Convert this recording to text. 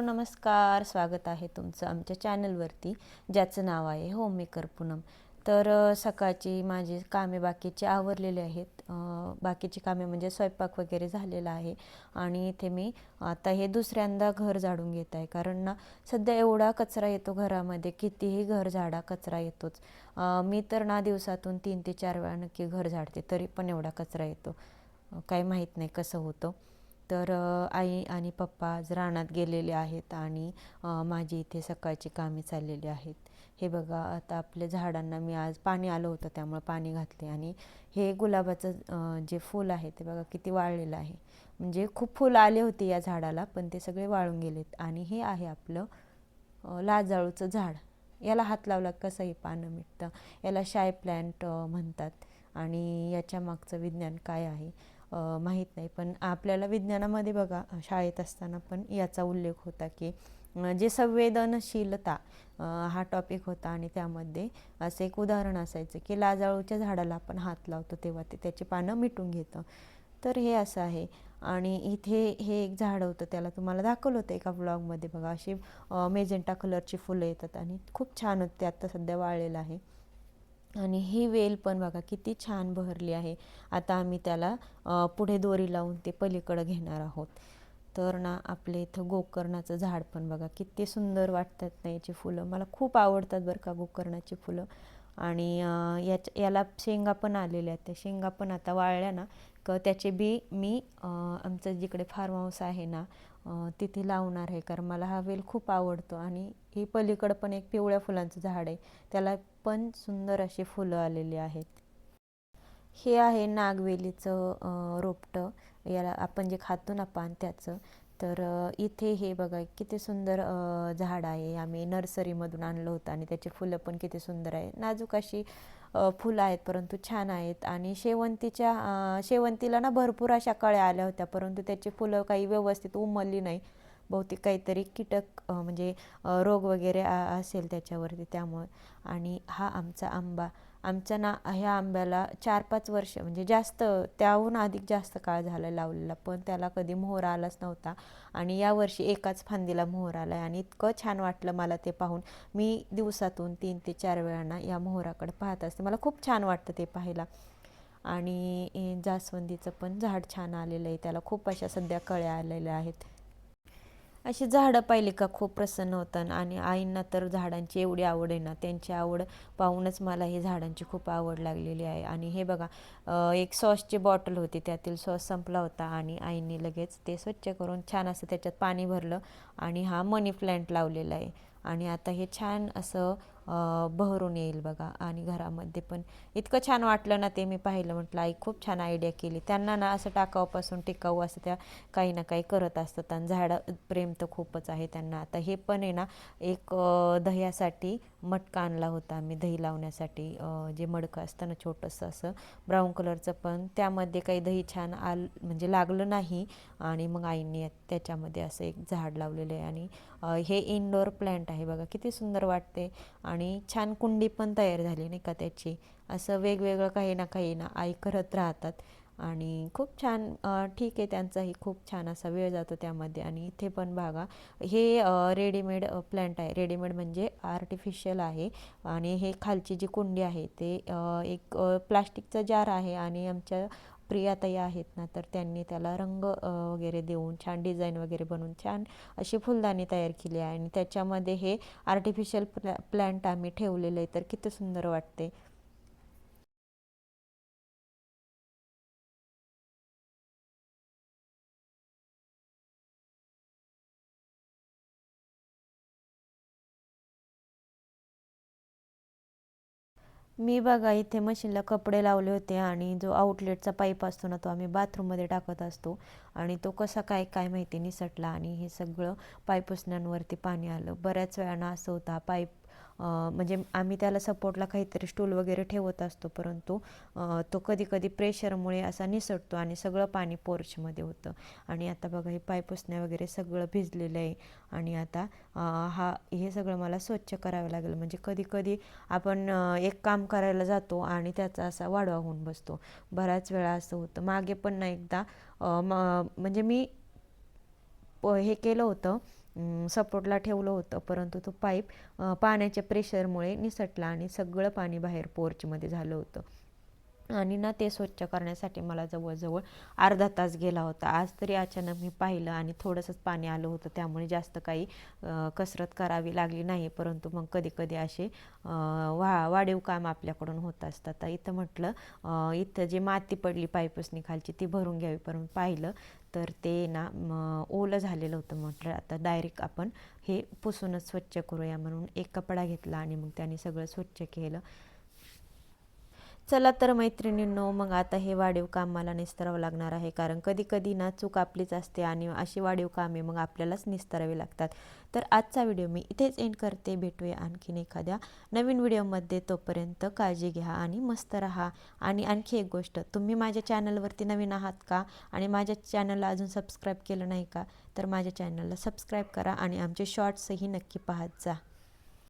Hello नमस्कार. स्वागत आहे तुमचं आमच्या चॅनलवरती ज्याचं नाव आहे होममेकर पूनम. तर सकाळची माझी कामे बाकीची आवरलेली आहेत. बाकीची कामे म्हणजे स्वयंपाक वगैरे झालेला आहे आणि इथे मी आता हे दुसऱ्यांदा घर झाडून घेत आहे. कारण ना सध्या एवढा कचरा येतो घरामध्ये कितीही घर झाडा कचरा येतोच. मी तर ना दिवसातून तीन ते चार वेळा नक्की घर झाडते तरी पण एवढा कचरा येतो. काही माहीत नाही कसं होतं. तर आई आणि पप्पा आज रानात गेलेले आहेत आणि माझी इथे सकाळची कामे चाललेली आहेत. हे बघा आता आपल्या झाडांना मी आज पाणी आलं होतं त्यामुळे पाणी घातले आणि हे गुलाबाचं जे फूल आहे ते बघा किती वाळलेलं आहे. म्हणजे खूप फुलं आले होते या झाडाला पण ते सगळे वाळून गेलेत आणि हे आहे आपलं लाजाळूचं झाड. याला हात लावला कसंही पानं मिटतं? याला शाय प्लॅन्ट म्हणतात आणि याच्या मागचं विज्ञान काय आहे? माहीत नाही. पण आपल्याला विज्ञानामध्ये बघा शाळेत असताना पण याचा उल्लेख होता की जे संवेदनशीलता हा टॉपिक होता आणि त्यामध्ये असं एक उदाहरण असायचं की लाजाळूच्या झाडाला आपण हात लावतो तेव्हा ते त्याची पानं मिटून घेतं. तर हे असं आहे. आणि इथे हे एक झाड होतं त्याला तुम्हाला दाखवलं होतं एका ब्लॉगमध्ये बघा अशी मेजेंटा कलरची फुलं येतात आणि खूप छान होते. आत्ता सध्या वाळलेलं आहे. आणि ही वेल पण बघा किती छान बहरली आहे. आता आम्ही त्याला पुढे दोरी लावून ते पलीकडं घेणार आहोत. तर ना आपले इथं गोकर्णाचं झाड पण बघा किती सुंदर वाटतात ना याची फुलं. मला खूप आवडतात बरं का गोकर्णाची फुलं. आणि याच्या याच याला शेंगा पण आलेल्या आहेत. त्या शेंगा पण आता वाळल्या ना क त्याचे बी मी आमचं जिकडे फार्म हाऊस आहे ना तिथे लावणार आहे. कारण मला हा वेल खूप आवडतो. आणि ही पलीकडं पण एक पिवळ्या फुलांचं झाड आहे. त्याला पण सुंदर अशी फुलं आलेली आहेत. हे आहे नागवेलीचं रोपटं. याला आपण जे खातो ना पान त्याचं तर इथे हे बघा किती सुंदर झाड आहे. आम्ही नर्सरीमधून आणलं होतं आणि त्याची फुलं पण किती सुंदर आहे. नाजूक अशी फुलं आहेत परंतु छान आहेत. आणि शेवंतीच्या शेवंतीला ना भरपूर अशा कळ्या आल्या होत्या परंतु त्याची फुलं काही व्यवस्थित उमलली नाही. बहुतेक काहीतरी कीटक म्हणजे रोग वगैरे असेल त्याच्यावरती त्यामुळे. आणि हा आमचा आंबा आमच्या ना ह्या आंब्याला चार पाच वर्ष म्हणजे जास्त त्याहून अधिक जास्त काळ झाला लावलेला पण त्याला कधी मोहर आलाच नव्हता. आणि यावर्षी एकाच फांदीला मोहर आला आहे आणि इतकं छान वाटलं मला ते पाहून. मी दिवसातून तीन ते चार वेळांना या मोहराकडे पाहत असते. मला खूप छान वाटतं ते पाहायला. आणि जास्वंदीचं पण झाड छान आलेलं आहे. त्याला खूप अशा सध्या कळ्या आलेल्या आहेत. अशी झाडं पाहिली का खूप प्रसन्न होतं आणि आईंना तर झाडांची एवढी आवड आहे ना त्यांची आवड पाहूनच मला हे झाडांची खूप आवड लागलेली आहे. आणि हे बघा एक सॉसची बॉटल होती त्यातील सॉस संपला होता आणि आईंनी लगेच ते स्वच्छ करून छान असं त्याच्यात पाणी भरलं आणि हा मनी प्लॅन्ट लावलेला आहे. आणि आता हे छान असं बहरून येईल बघा आणि घरामध्ये पण. इतकं छान वाटलं ना ते मी पाहिलं. म्हटलं आई खूप छान आयडिया केली. त्यांना ना असं टाकाऊपासून टिकाऊ असं त्या काही ना काही करत असतात आणि झाडं प्रेम तर खूपच आहे त्यांना. आता हे पण आहे ना एक दह्यासाठी मटका आणला होता आम्ही दही लावण्यासाठी. जे मडकं असतं ना छोटंसं असं ब्राऊन कलरचं पण. त्यामध्ये काही दही छान आल म्हणजे लागलं नाही आणि मग आईने त्याच्यामध्ये असं एक झाड लावलेलं आहे आणि हे इनडोअर प्लॅन्ट आहे बघा किती सुंदर वाटते. आणि आणि छान कुंडी पण तयार झाली नाही का त्याची. असं वेगवेगळं काही ना काही ना आई करत राहतात. आणि खूप छान ठीक आहे त्यांचाही खूप छान असा वेळ जातो त्यामध्ये. आणि इथे पण बघा हे रेडीमेड प्लॅन्ट आहे. रेडीमेड म्हणजे आर्टिफिशियल आहे. आणि हे खालची जी कुंडी आहे ते एक प्लास्टिकचा जार आहे आणि आमच्या प्रियाताई आहेत ना तर त्यांनी त्याला रंग वगैरे देऊन छान डिझाईन वगैरे बनवून छान अशी फुलदाणी तयार केली आहे. आणि त्याच्यामध्ये हे आर्टिफिशियल प्लॅ प्लॅन्ट आम्ही ठेवलेलं आहे तर किती सुंदर वाटते. मी बघा इथे मशीनला कपडे लावले होते आणि जो आउटलेटचा पाईप असतो ना तो आम्ही बाथरूममध्ये टाकत असतो. आणि तो कसा काय काय माहिती निसटला आणि हे सगळं पाईप पुसण्यांवरती पाणी आलं. बऱ्याच वेळानं असं होता पाईप म्हणजे आम्ही त्याला सपोर्टला काहीतरी स्टूल वगैरे ठेवत असतो परंतु तो कधी कधी प्रेशरमुळे असा निसटतो आणि सगळं पाणी पोर्चमध्ये होतं. आणि आता बघा हे पाय पुसण्या वगैरे सगळं भिजलेलं आहे. आणि आता हा हे सगळं मला स्वच्छ करावं लागेल. म्हणजे कधी कधी आपण एक काम करायला जातो आणि त्याचा असा वाढवा होऊन बसतो. बऱ्याच वेळा असं होतं. मागे पण ना एकदा म म्हणजे मी प हे केलं होतं. सपोर्टला ठेवलं होतं. परंतु तो पाईप पाण्याच्या प्रेशरमुळे निसटला आणि सगळं पाणी बाहेर पोर्चमध्ये झालं होतं. आणि ना ते स्वच्छ करण्यासाठी मला जवळजवळ अर्धा तास गेला होता. आज तरी अचानक मी पाहिलं आणि थोडंसंच पाणी आलं होतं. त्यामुळे जास्त काही कसरत करावी लागली नाही. परंतु मग कधी कधी असे वा वाढीव काम आपल्याकडून होत असतात. इथं म्हटलं इथं जी माती पडली पाईपसनी खालची ती भरून घ्यावी. परंतु पाहिलं तर ते ना ओलं झालेलं होतं म्हटलं. आता डायरेक्ट आपण हे पुसूनच स्वच्छ करूया म्हणून एक कपडा घेतला आणि मग त्याने सगळं स्वच्छ केलं. चला तर मैत्रिणींनो मग आता हे वाढीव काम मला निस्तरावं लागणार आहे. कारण कधी कधी ना चूक आपलीच असते आणि अशी वाढीव कामे मग आपल्यालाच निस्तरावी लागतात. तर आजचा व्हिडिओ मी इथेच एंड करते. भेटूया आणखीन एखाद्या नवीन व्हिडिओमध्ये. तोपर्यंत काळजी घ्या आणि मस्त राहा. आणि आणखी एक गोष्ट तुम्ही माझ्या चॅनलवरती नवीन आहात का? आणि माझ्या चॅनलला अजून सबस्क्राईब केलं नाही का? तर माझ्या चॅनलला सबस्क्राईब करा आणि आमचे शॉर्ट्सही नक्की पाहत जा.